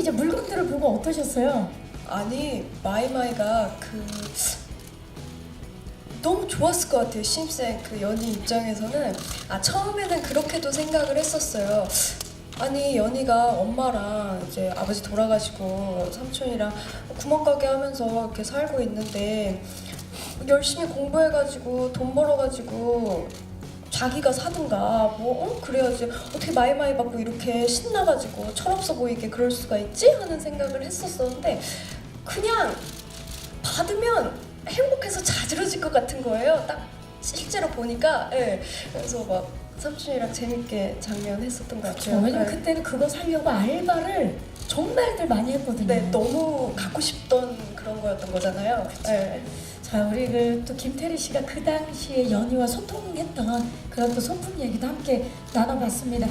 이제 물건들을 보고 어떠셨어요? 아니 마이마이가 그 너무 좋았을 것 같아요. 신입생 그 연희 입장에서는. 아 처음에는 그렇게도 생각을 했었어요. 아니 연희가 엄마랑 이제 아버지 돌아가시고 삼촌이랑 구멍가게 하면서 이렇게 살고 있는데 열심히 공부해가지고 돈 벌어가지고 자기가 사든가 뭐 어? 그래야지 어떻게 마이마이 받고 이렇게 신나가지고 철없어 보이게 그럴 수가 있지 하는 생각을 했었었는데 그냥 받으면 행복해서 자지러질 것 같은 거예요. 딱 실제로 보니까 예. 그래서 막 삼촌이랑 재밌게 장면 했었던 것. 같아요. 왜냐면 예. 그때는 그거 살려고 알바를 정말들 많이 했거든요. 네, 너무 갖고 싶던 그런 거였던 거잖아요. 예. 자, 우리 그 또 김태리 씨가 그 당시에 연희와 소통했던 그런 또 소품 얘기도 함께 나눠봤습니다.